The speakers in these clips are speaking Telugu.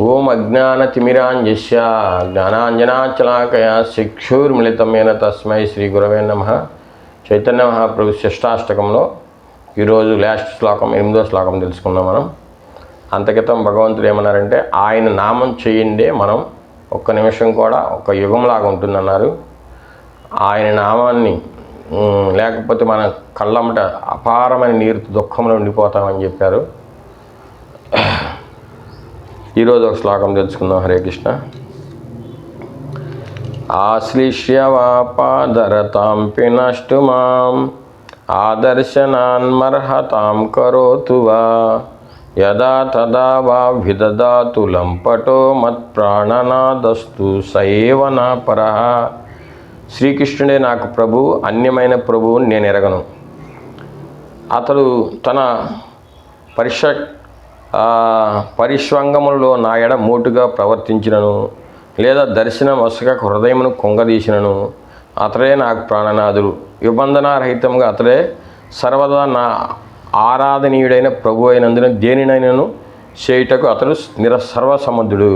ఓం అజ్ఞానతిమిరాంజస్య జ్ఞానాంజనాచలాకయ శిక్షుర్మిళితమైన తస్మై శ్రీ గురవే నమ. చైతన్య మహాప్రభు శిష్టాష్టకంలో ఈరోజు లాస్ట్ శ్లోకం ఎనిమిదో శ్లోకం తెలుసుకుందాం మనం. అంతకితం భగవంతుడు ఏమన్నారంటే ఆయన నామం చేయండే మనం ఒక్క నిమిషం కూడా ఒక యుగంలాగా ఉంటుందన్నారు. ఆయన నామాన్ని లేకపోతే మన కళ్ళమ్మట అపారమైన నీరు దుఃఖంలో ఉండిపోతామని చెప్పారు. ఈరోజు ఒక శ్లోకం తెలుసుకుందాం. హరే కృష్ణ. ఆశ్లిష్య వాపాదరతాం పినష్టు మాం ఆదర్శనాన్మర్హతాం కరోతు వా యదా తదా వా విదదాతు లంపటో మత్ప్రాణనాదస్తు సైవ నా పర. శ్రీకృష్ణుడే నాకు ప్రభు అన్యమైన ప్రభువుని నేను ఎరగను. అతడు తన పరిష పరిష్వంగములలో నా ఎడ మోటుగా ప్రవర్తించినను లేదా దర్శనం వసక హృదయమును కొంగదీసినను అతడే నాకు ప్రాణనాథుడు. విబంధనారహితంగా అతడే సర్వదా నా ఆరాధనీయుడైన ప్రభు అయినందున దేనినైనను చేయుటకు అతడు నిర సర్వసముద్రుడు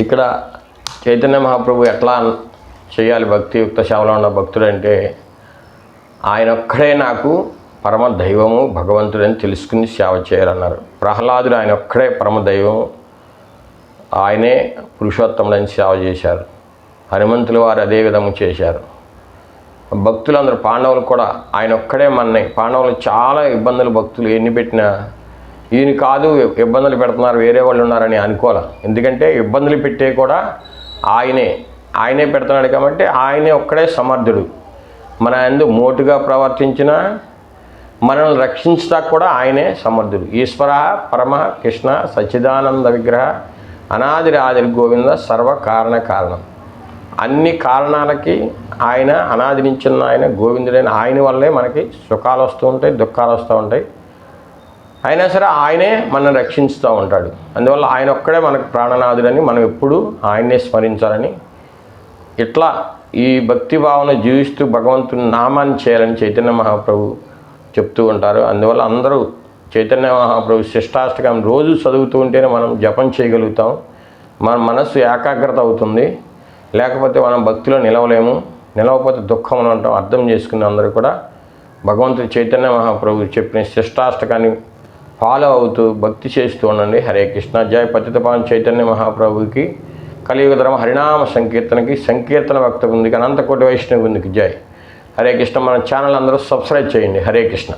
ఇక్కడ చైతన్య మహాప్రభు ఎట్లా చేయాలి భక్తియుక్త సేవలో ఉన్న భక్తుడు అంటే ఆయన ఒక్కడే నాకు పరమ దైవము భగవంతుడని తెలుసుకుని సేవ చేయాలన్నారు. ప్రహ్లాదుడు ఆయన ఒక్కడే పరమ దైవం ఆయనే పురుషోత్తముడని సేవ చేశారు. హనుమంతుల వారు అదే విధము చేశారు. భక్తులందరూ పాండవులు కూడా ఆయన ఒక్కడే మన్నాయి పాండవులు చాలా ఇబ్బందులు భక్తులు. ఎన్ని పెట్టినా ఈయన కాదు ఇబ్బందులు పెడుతున్నారు వేరే వాళ్ళు ఉన్నారని అనుకోవాలి. ఎందుకంటే ఇబ్బందులు పెట్టే కూడా ఆయనే. ఆయనే పెడుతున్నాడు కాబట్టి ఆయనే ఒక్కడే సమర్థుడు. మన ఎందు మోటుగా ప్రవర్తించిన మనల్ని రక్షించడానికి కూడా ఆయనే సమర్థుడు. ఈశ్వర పరమ కృష్ణ సచ్చిదానంద విగ్రహ అనాదిరి ఆదిరి గోవింద సర్వ కారణ కారణం. అన్ని కారణాలకి ఆయన అనాది నుంచి ఆయన గోవిందుడైన ఆయన వల్లే మనకి సుఖాలు వస్తూ ఉంటాయి దుఃఖాలు వస్తూ ఉంటాయి. అయినా సరే ఆయనే మనల్ని రక్షించుతూ ఉంటాడు. అందువల్ల ఆయన ఒక్కడే మనకు ప్రాణనాథుడని మనం ఎప్పుడూ ఆయన్నే స్మరించాలని ఇట్లా ఈ భక్తి భావన జీవిస్తూ భగవంతుని నామాన్ని చేయాలని చైతన్య మహాప్రభు చెప్తూ ఉంటారు. అందువల్ల అందరూ చైతన్య మహాప్రభు శిష్టాష్టకం రోజు చదువుతూ ఉంటేనే మనం జపం చేయగలుగుతాం. మన మనస్సు ఏకాగ్రత అవుతుంది. లేకపోతే మనం భక్తిలో నిలవలేము. నిలవకపోతే దుఃఖంలో ఉంటాం అర్థం చేసుకున్న అందరూ కూడా భగవంతుడు చైతన్య మహాప్రభు చెప్పిన శిష్టాష్టకాన్ని ఫాలో అవుతూ భక్తి చేస్తూ ఉండండి. హరే కృష్ణ. జయ పతితపాన్ చైతన్య మహాప్రభుకి. కలియుగ ధర్మ హరినామ సంకీర్తనకి సంకీర్తన భక్త బృందికి అనంతకోటి వైష్ణవ బృందికి జై. హరే కృష్ణ మన ఛానల్ అందరూ సబ్స్క్రైబ్ చేయండి. హరే కృష్ణ.